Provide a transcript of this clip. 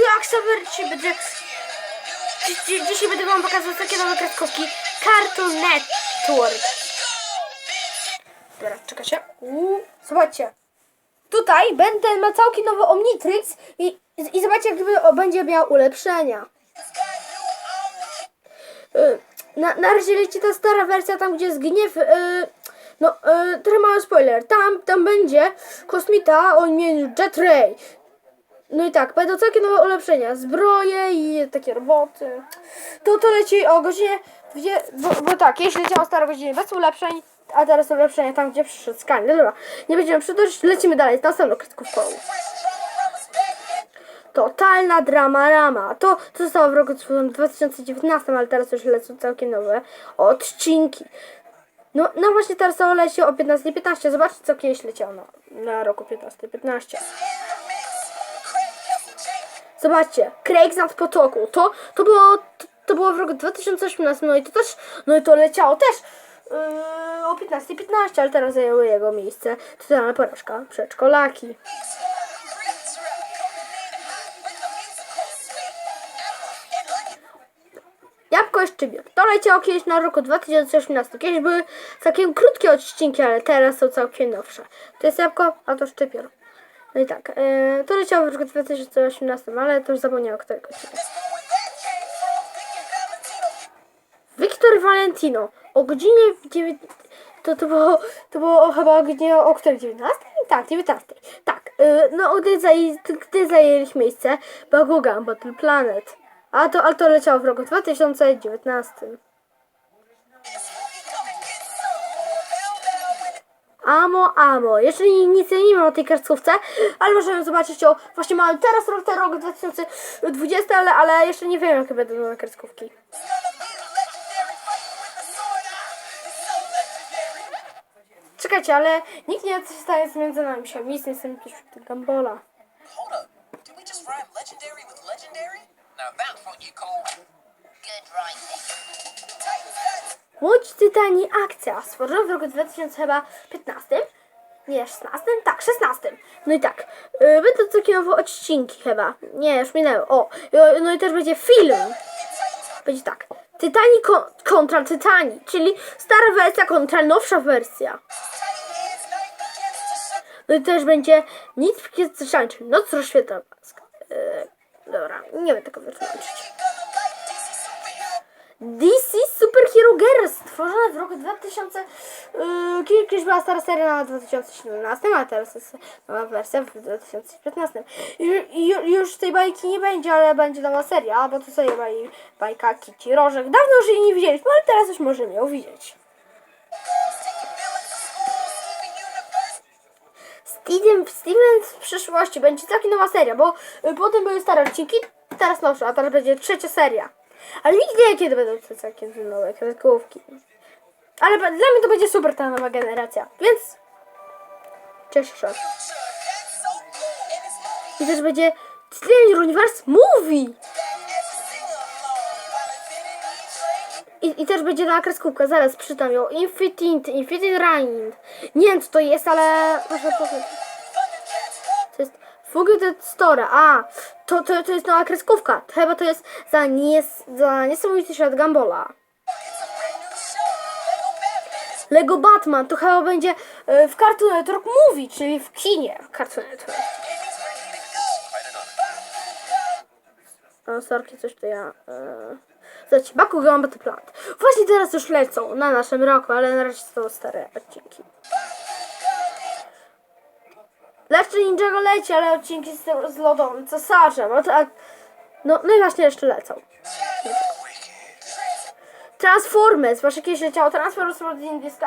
jak super dzisiaj będzie... Dzi- dzi- Dzisiaj będę wam pokazać takie nowe kreskówki Cartoon Network. Dobra, czekajcie. Uuu, zobaczcie. Tutaj będę ma całkiem nowy Omnitrix i, i zobaczcie, jak będzie miał ulepszenia. Y, Na, na razie leci ta stara wersja, tam gdzie jest gniew. y, No, y, trochę mały spoiler. Tam, tam będzie kosmita o imieniu Jet Ray. No i tak, będą całkiem nowe ulepszenia. Zbroje i takie roboty. To to leci o godzinie. Dwie, bo, bo tak, jeśli leciało stara godzinie bez ulepszeń, a teraz ulepszenia tam, gdzie przyszedł skan. Dobra, nie będziemy przedłużać, lecimy dalej. Następną kreskówką. Totalna drama rama. To, to zostało w roku 2019, ale teraz już lecą całkiem nowe odcinki. No, no właśnie teraz to leci o 15.15. Zobaczcie, co kiedyś leciało na, na roku 15.15. Zobaczcie, Craig nad potoku. To, to było to, to było w roku 2018, no i to też, no i to leciało też yy, o 15.15, ale teraz zajęły jego miejsce. Totalna porażka, przedszkolaki. Jabłko i szczybior. To leciało kiedyś na roku 2018. Kiedyś były całkiem krótkie odcinki, ale teraz są całkiem nowsze. To jest jabłko, a to szczypior. No i tak, yy, to leciało w roku 2018, ale to już zapomniałam którego odcinka. Wiktor Valentino o godzinie 9. To, to było, to było chyba o godzinie o której 19? Tak, 19. Tak, yy, no gdy, zaj, gdy zajęliśmy miejsce Bakugan Battle Planet. A to, ale to leciało w roku 2019. Amo, amo. Jeszcze ni- nic nie mam o tej kartkówce, ale możemy zobaczyć o... Właśnie mamy teraz rok, ten rok 2020, ale, ale jeszcze nie wiem, jakie będą nowe kartkówki. Czekajcie, ale nikt nie wie, co się stanie z między nami. Się nic nie chcę pić Gambola. Now that's what you call good rhyming. Łódź Tytani Akcja, stworzona w roku 2015. Nie, 16? Tak, 16. No i tak, yy, będą nowe odcinki chyba. Nie, już minęły. O, yy, no i też będzie film. Będzie tak. Tytani ko- kontra Tytani, czyli stara wersja kontra nowsza wersja. No i też będzie nic w Kiestrzanie, czyli Noc rozświetla. Yy, dobra, nie będę tego wytłumaczyć. DC Super Hero Girls, stworzone w roku 2000. Yy, kiedyś była stara seria na 2017, a teraz jest nowa wersja w 2015. Ju- ju- już tej bajki nie będzie, ale będzie nowa seria, bo to sobie baj, bajka Kitty Rożek. Dawno już jej nie widzieliśmy, ale teraz już możemy ją widzieć. Steven, Steven w przyszłości będzie całkiem nowa seria, bo y, potem były stare odcinki, teraz nowsze, a teraz będzie trzecia seria. Ale nikt nie wie, kiedy będą te całkiem nowe kreskówki. Ale dla mnie to będzie super ta nowa generacja, więc cieszę się. I też będzie Steven Universe Movie! I, I też będzie na kreskówka, zaraz przytam ją. Infinite, Infinite Rain. Nie wiem co to jest, ale proszę powiedzieć. To jest Fugitive Story. A, to, to, to jest nowa kreskówka. Chyba to jest za, nies, za niesamowity świat Gambola. Lego Batman to chyba będzie e, w Cartoon Network Movie, czyli w kinie Cartoon Network. Sorki, coś to ja... E... Zobaczcie, Bakugan Battle Plant. Właśnie teraz już lecą na naszym roku, ale na razie są stare odcinki. Lepszy Ninjago leci, ale odcinki z, z lodowym cesarzem. No, a, no, no i właśnie jeszcze lecą. Transformers, wasze kiedyś leciało Transformers World in Disguise.